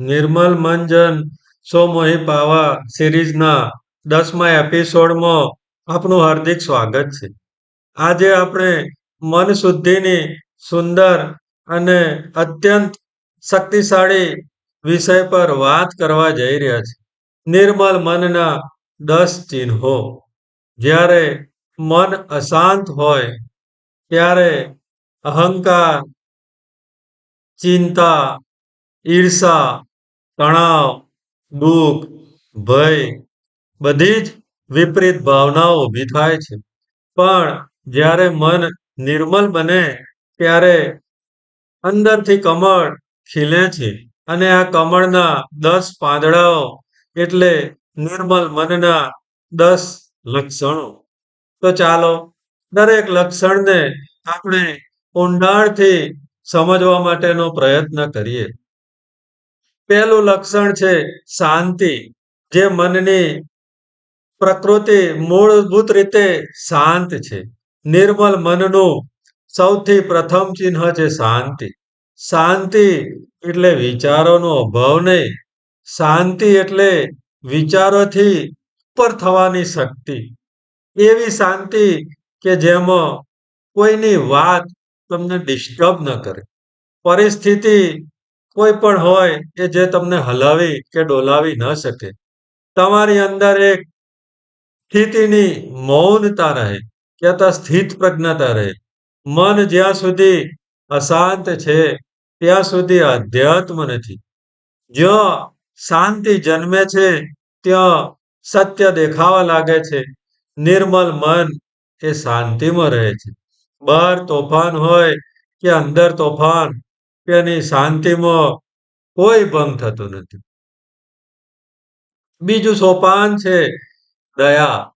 નિર્મલ મંજન સો મોહી પાવા સિરીઝના દસમા એપિસોડમાં આપનું હાર્દિક સ્વાગત છે. આજે આપણે મન શુદ્ધિની સુંદર અને અત્યંત શક્તિશાળી વિષય પર વાત કરવા જઈ રહ્યા છે નિર્મલ મનના દસ ચિહ્નો. જ્યારે મન અશાંત હોય, ત્યારે અહંકાર, ચિંતા, ઈર્ષા તણાવ, દુઃખ, ભય બધી જ વિપરીત ભાવનાઓ ઊભી થાય છે. પણ જ્યારે મન નિર્મલ બને ત્યારે અંદરથી કમળ ખીલે છે અને આ કમળના દસ પાંદડાઓ એટલે નિર્મલ મનના દસ લક્ષણો. તો ચાલો દરેક લક્ષણને આપણે ઊંડાણથી સમજવા માટેનો પ્રયત્ન કરીએ. પહેલું લક્ષણ છે શાંતિ, જે મનની પ્રકૃતિ મૂળભૂત રીતે શાંત છે. નિર્મલ મનનું સૌથી પ્રથમ ચિહ્ન છે શાંતિ. શાંતિ એટલે વિચારોનો અભાવ નહીં. શાંતિ એટલે વિચારોથી ઉપર થવાની શક્તિ. એવી શાંતિ કે જેમાં કોઈની વાત તમને ડિસ્ટર્બ ન કરે. પરિસ્થિતિ કોઈ પણ હોય કે જે તમને હલાવી કે ડોલાવી ન શકે. તમારી અંદર એક સ્થિતિની મૌનતા રહે કે સ્થિત પ્રજ્ઞતા રહે. મન જ્યાં સુધી અશાંત છે, ત્યાં સુધી અધ્યાત્મ નથી. જ્યાં શાંતિ જન્મે છે, ત્યાં સત્ય દેખાવા લાગે છે. નિર્મલ મન એ શાંતિમાં રહે છે. બહાર તોફાન હોય કે અંદર તોફાન કે શાંતિમાં કોઈ ભંગ થતો નથી. બીજું સોપાન છે દયા.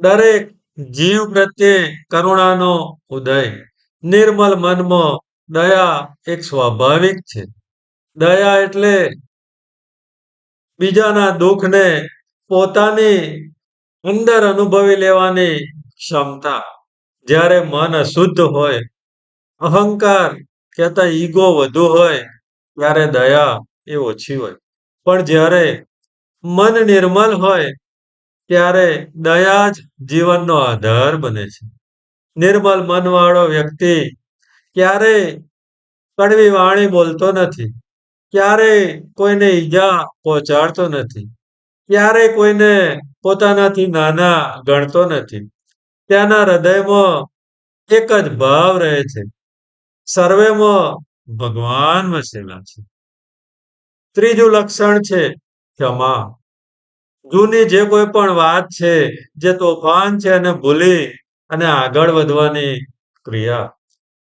દરેક જીવ પ્રત્યે કરુણાનો ઉદય. નિર્મલ મનમાં દયા એક સ્વાભાવિક છે. દયા એટલે બીજાના દુઃખને પોતાની અંદર અનુભવી લેવાની ક્ષમતા. જ્યારે મન અશુદ્ધ હોય, અહંકાર કહેતા ઈગો વધુ હોય ત્યારે દયા એ ઓછી હોય. પણ જ્યારે મન નિર્મલ હોય ત્યારે દયા જ જીવનનો આધાર બને છે. નિર્મલ મનવાળો વ્યક્તિ ક્યારેય કડવી વાણી બોલતો નથી, ક્યારેય કોઈને ઈજા પહોંચાડતો નથી, ક્યારેય કોઈને પોતાનાથી નાના ગણતો નથી. ત્યાંના હૃદયમાં એક જ ભાવ રહે છે. સર્વેમાં ભગવાન વસેલા છે. ત્રીજું લક્ષણ છે ક્ષમા. જૂની જે કોઈ પણ વાત છે, જે તોફાન છે અને ભૂલી અને આગળ વધવાની ક્રિયા.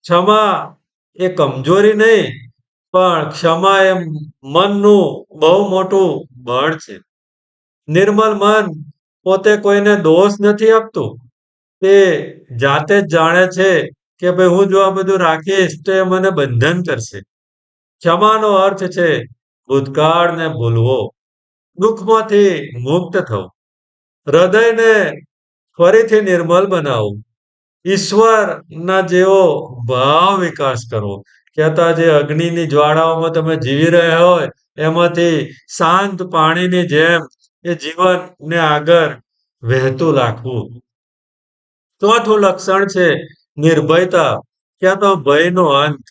ક્ષમા એ કમજોરી નહીં, પણ ક્ષમા એ મનનું બહુ મોટું બળ છે. નિર્મલ મન પોતે કોઈને દોષ નથી આપતું. તે જાતે જ જાણે છે કે ભાઈ હું જો આ બધું રાખીશ તો એ મને બંધન કરશે. ક્ષમાનો અર્થ છે, ભૂતકાળને ભૂલવો. દુઃખમાંથી મુક્ત થવું. હૃદયને ફરીથી નિર્મલ બનાવવું. ઈશ્વરના જેવો ભાવ વિકાસ કરવો. કહેતા જે અગ્નિની જ્વાળાઓમાં તમે જીવી રહ્યા હોય, એમાંથી શાંત પાણીની જેમ એ જીવનને આગળ વહેતું રાખવું. ચોથું લક્ષણ છે નિર્ભયતા. ક્યાં તો ભયનો અંત.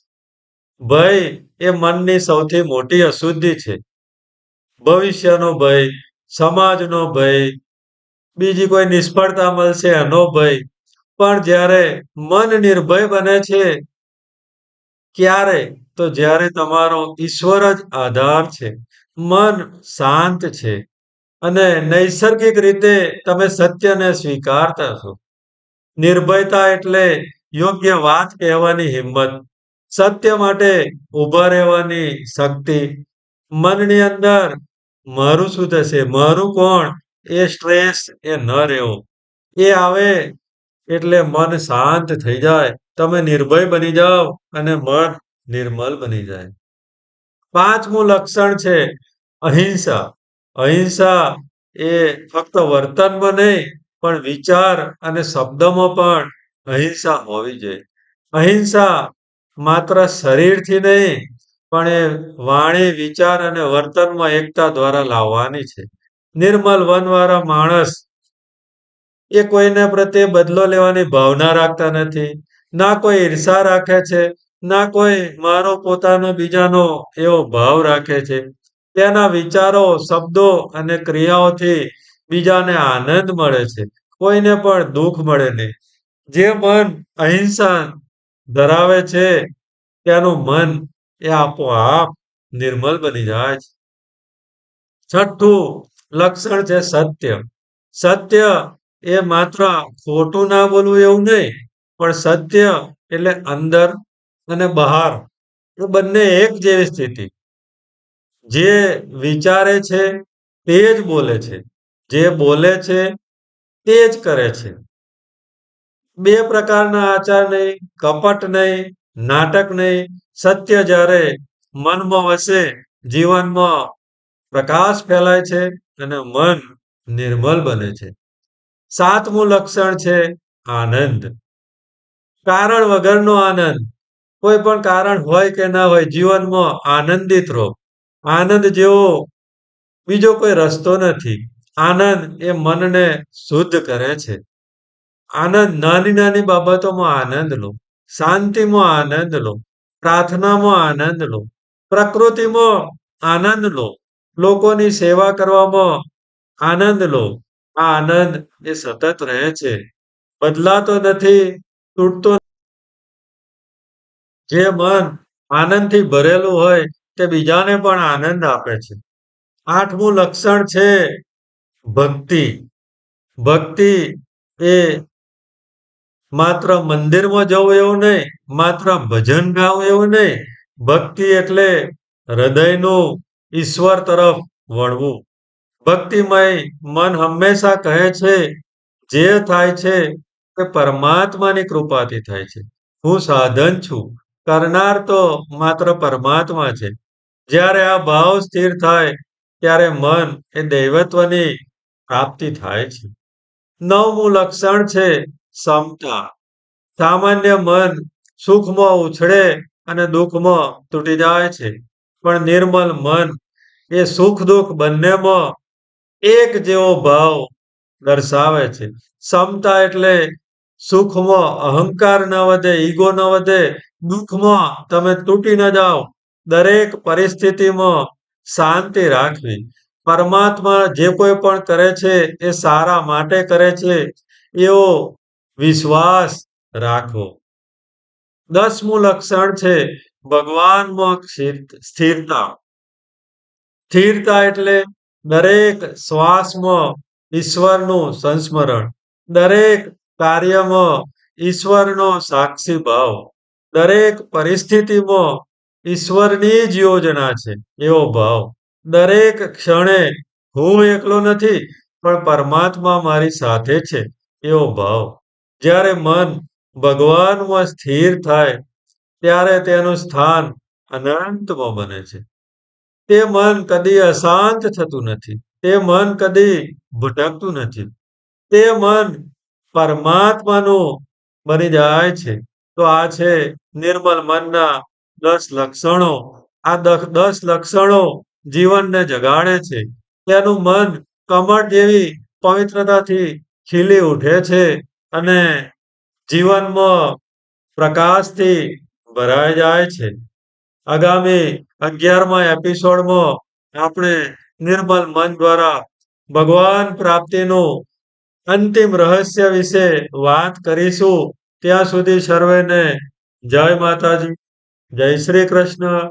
ભય એ મનની સૌથી મોટી અશુદ્ધિ છે. ભવિષ્યનો ભય, સમાજનો ભય, બીજી કોઈ નિષ્ફળતા મળશે એનો ભય. પણ જ્યારે મન નિર્ભય બને છે, ક્યારે? તો જ્યારે તમારો ઈશ્વર જ આધાર છે. મન શાંત છે. અને નૈસર્ગિક રીતે તમે સત્યને સ્વીકારતા છો. નિર્ભયતા એટલે યોગ્ય વાત કહેવાની હિંમત. સત્ય માટે ઊભા રહેવાની શક્તિ. મનની અંદર, મારું શું થશે? મારું કોણ? એ સ્ટ્રેસ એ ન રહેવો. એ આવે એટલે મન શાંત થઈ જાય. તમે નિર્ભય બની જાઓ અને મન નિર્મલ બની જાય. પાંચમું લક્ષણ છે અહિંસા. અહિંસા એ ફક્ત વર્તનમાં નહીં પણ વિચાર અને શબ્દમાં પણ અહિંસા હોવી જોઈએ. અહિંસા માત્ર શરીરથી નહીં, પણ એ વાણી, વિચાર અને વર્તનમાં એકતા દ્વારા લાવવાની છે. નિર્મલ વનવાળા માણસ એ કોઈને પ્રત્યે બદલો લેવાની ભાવના રાખતા નથી. ના કોઈ ઈર્ષા રાખે છે, ના કોઈ મારો પોતાનો બીજાનો એવો ભાવ રાખે છે. તેના વિચારો, શબ્દો અને ક્રિયાઓથી બીજાને આનંદ મળે છે. કોઈને પણ દુઃખ મળે નહીં. જે મન અહિંસા ધરાવે છે તેનું મન એ આપોઆપ નિર્મલ બની જાય છે. છઠ્ઠું લક્ષણ છે સત્ય. સત્ય એ માત્ર ખોટું ના બોલવું એવું નહીં, પણ સત્ય એટલે અંદર અને બહાર. એ બંને એક જેવી સ્થિતિ. જે વિચારે છે, તે જ બોલે છે. જે બોલે છે તે જ કરે છે. બે પ્રકારના આચાર નહીં, કપટ નહીં, નાટક નહીં, સત્ય જ્યારે મનમાં વસે, જીવનમાં પ્રકાશ ફેલાય છે અને મન નિર્મલ બને છે. સાતમું લક્ષણ છે આનંદ. કારણ વગરનો આનંદ, કોઈ પણ કારણ હોય કે ના હોય, જીવનમાં આનંદિત રહો. આનંદ જેવો બીજો કોઈ રસ્તો નથી. આનંદ એ મનને શુદ્ધ કરે છે. આનંદ નાની નાની બાબતોમાં આનંદ લો, શાંતિમાં આનંદ લો, પ્રાર્થનામાં આનંદ લો, પ્રકૃતિમાં આનંદ લો, લોકોની સેવા કરવામાં આનંદ લો. આ આનંદ એ સતત રહે છે. બદલાતો નથી, તૂટતો જે મન આનંદથી ભરેલું હોય તે બીજાને પણ આનંદ આપે છે. આઠમું લક્ષણ છે ભક્તિ. ભક્તિ એ માત્ર મંદિરમાં જવું એવું નહીં, માત્ર ભજન ગાવું એવું નહીં. ભક્તિ એટલે હૃદયનું ઈશ્વર તરફ વળવું. ભક્તિમય મન હંમેશા કહે છે, જે થાય છે તે પરમાત્માની કૃપાથી થાય છે. હું સાધન છું, કરનાર તો માત્ર પરમાત્મા છે. જ્યારે આ ભાવ સ્થિર થાય, ત્યારે મન એ દૈવત્વની પ્રાપ્તિ થાય છે. નવમું લક્ષણ છે સમતા. સામાન્ય મન સુખમાં ઉછળે અને દુઃખમાં તૂટી જાય છે. પણ નિર્મલ મન એ સુખ દુઃખ બંનેમાં એક જેવો ભાવ દર્શાવે છે. સમતા એટલે સુખમાં અહંકાર ન વધે, ઈગો ન વધે, દુઃખમાં તમે તૂટી ન જાઓ. દરેક પરિસ્થિતિમાં શાંતિ રાખવી. પરમાત્મા જે કોઈ પણ કરે છે, એ સારા માટે કરે છે, એવો વિશ્વાસ રાખવો. દસમું લક્ષણ છે, ભગવાનમાં સ્થિરતા. સ્થિરતા એટલે દરેક શ્વાસમાં ઈશ્વરનું સંસ્મરણ, દરેક કાર્યમાં ઈશ્વરનો સાક્ષી ભાવ, દરેક પરિસ્થિતિમાં ઈશ્વરની જ યોજના છે, એવો ભાવ. દરેક ક્ષણે હું એકલો નથી, પણ પરમાત્મા મારી સાથે છે, એવો ભાવ. જ્યારે મન ભગવાનમાં સ્થિર થાય, ત્યારે તેનું સ્થાન અનંતમાં બને છે. તે મન કદી અશાંત થતું નથી, તે મન કદી ભટકતું નથી. તે મન પરમાત્માનું બની જાય છે. તો આ છે નિર્મલ મનના દસ લક્ષણો. આ દસ લક્ષણો જીવનને જગાડે છે. તેનું મન કમળ જેવી પવિત્રતાથી ખીલી ઉઠે છે અને જીવનમાં પ્રકાશથી ભરાઈ જાય છે. આગામી અગિયારમા એપિસોડમાં આપણે નિર્મલ મન દ્વારા ભગવાન પ્રાપ્તિનું અંતિમ રહસ્ય વિશે વાત કરીશું. ત્યાં સુધી સર્વેને જય માતાજી, જય શ્રી કૃષ્ણ.